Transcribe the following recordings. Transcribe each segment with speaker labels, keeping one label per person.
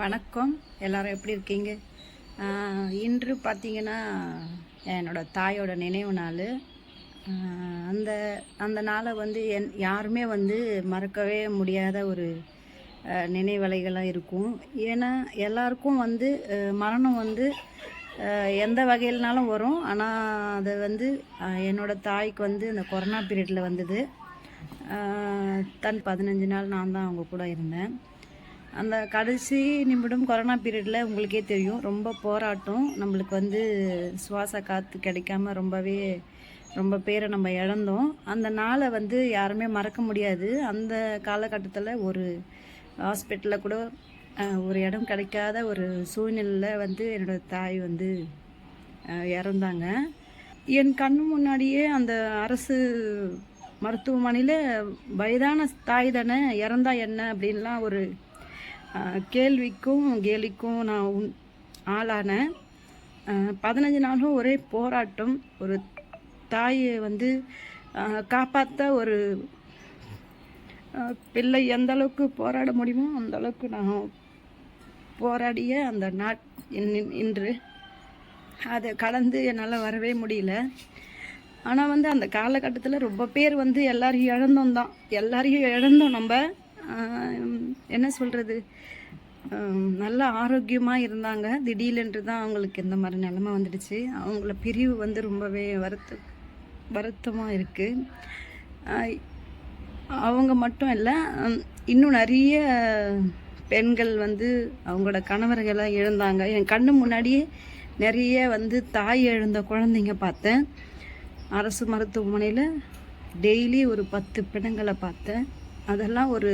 Speaker 1: வணக்கம். எல்லாரும் எப்படி இருக்கீங்க? இன்று பார்த்தீங்கன்னா என்னோடய தாயோட நினைவு நாள். அந்த அந்த நாளை வந்து என் யாருமே வந்து மறக்கவே முடியாத ஒரு நினைவலைகளாக இருக்கும். ஏன்னா எல்லாருக்கும் வந்து மரணம் வந்து எந்த வகையிலனாலும் வரும். ஆனால் அது வந்து என்னோடய தாய்க்கு வந்து இந்த கொரோனா பீரியடில் வந்தது. தன் பதினஞ்சு நாள் நான் தான் அவங்க கூட இருந்தேன். அந்த கடைசி நிமிடம் கொரோனா பீரியடில் உங்களுக்கே தெரியும். ரொம்ப போராட்டம். நம்மளுக்கு வந்து சுவாச காற்று கிடைக்காம ரொம்பவே ரொம்ப பேரை நம்ம இழந்தோம். அந்த நாளை வந்து யாருமே மறக்க முடியாது. அந்த காலகட்டத்தில் ஒரு ஹாஸ்பிட்டலில் கூட ஒரு இடம் கிடைக்காத ஒரு சூழ்நிலையில் வந்து என்னோடய தாய் வந்து இறந்தாங்க. என் கண் முன்னாடியே அந்த அரசு மருத்துவமனையில் வயதான தாய் தானே இறந்தா என்ன அப்படின்லாம் ஒரு கேள்விக்கும் கேலிக்கும் நான் உன் ஆளானேன் பதினஞ்சு நாளும் ஒரே போராட்டம். ஒரு தாயை வந்து காப்பாற்ற ஒரு பிள்ளை எந்த அளவுக்கு போராட முடியுமோ அந்த அளவுக்கு நான் போராடிய அந்த நாட் இன்- இன்று. அதை கலந்து என்னால் வரவே முடியல. ஆனால் வந்து அந்த காலகட்டத்தில் ரொம்ப பேர் வந்து எல்லாரையும் இழந்தோம் தான். எல்லாரையும் இழந்தோம் நம்ம. என்ன சொல்கிறது நல்ல ஆரோக்கியமாக இருந்தாங்க. திடீரென்று தான் அவங்களுக்கு இந்த மாதிரி நிலமை வந்துடுச்சு. அவங்கள பிரிவு வந்து ரொம்பவே வருத்த வருத்தமாக இருக்குது அவங்க மட்டும் இல்லை இன்னும் நிறைய பெண்கள் வந்து அவங்களோட கணவர்களை இழந்தாங்க. என் கண்ணு முன்னாடியே நிறைய வந்து தாய் எழுந்த குழந்தைங்க பார்த்தேன். அரசு மருத்துவமனையில் டெய்லி ஒரு பத்து பிணங்களை பார்த்தேன். அதெல்லாம் ஒரு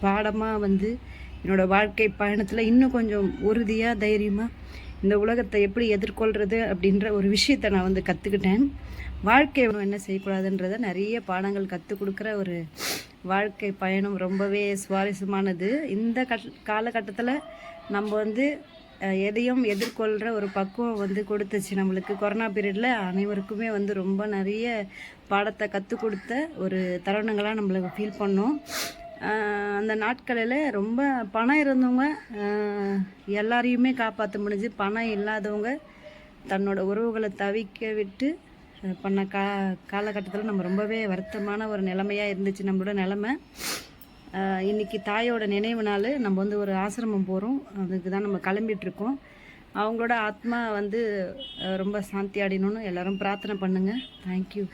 Speaker 1: பாடமாக வந்து என்னோடய வாழ்க்கை பயணத்தில் இன்னும் கொஞ்சம் உறுதியாக தைரியமாக இந்த உலகத்தை எப்படி எதிர்கொள்கிறது அப்படின்ற ஒரு விஷயத்தை நான் வந்து கற்றுக்கிட்டேன் வாழ்க்கை என்ன செய்யக்கூடாதுன்றத நிறைய பாடங்கள் கற்றுக் கொடுக்குற ஒரு வாழ்க்கை பயணம் ரொம்பவே சுவாரஸ்யமானது. இந்த கட் காலகட்டத்தில் நம்ம வந்து எதையும் எதிர்கொள்கிற ஒரு பக்குவம் வந்து கொடுத்துச்சு நம்மளுக்கு. கொரோனா பீரியடில் அனைவருக்குமே வந்து ரொம்ப நிறைய பாடத்தை கற்றுக் கொடுத்த ஒரு தருணங்களாக நம்மளுக்கு ஃபீல் பண்ணோம். அந்த நாட்களில் ரொம்ப பணம் இருந்தவங்க எல்லாரையுமே காப்பாற்ற முடிஞ்சு பணம் இல்லாதவங்க தன்னோட உறவுகளை தவிக்க விட்டு பண்ண கா காலகட்டத்தில் நம்ம ரொம்பவே வருத்தமான ஒரு நிலைமையாக இருந்துச்சு நம்மளோட நிலமை. இன்றைக்கி தாயோட நினைவு நாள். நம்ம வந்து ஒரு ஆசிரமம் போகிறோம் அதுக்கு தான் நம்ம கிளம்பிகிட்ருக்கோம் அவங்களோட ஆத்மா வந்து ரொம்ப சாந்தி அடையணும்னு எல்லோரும் பிரார்த்தனை பண்ணுங்கள் தேங்க்யூ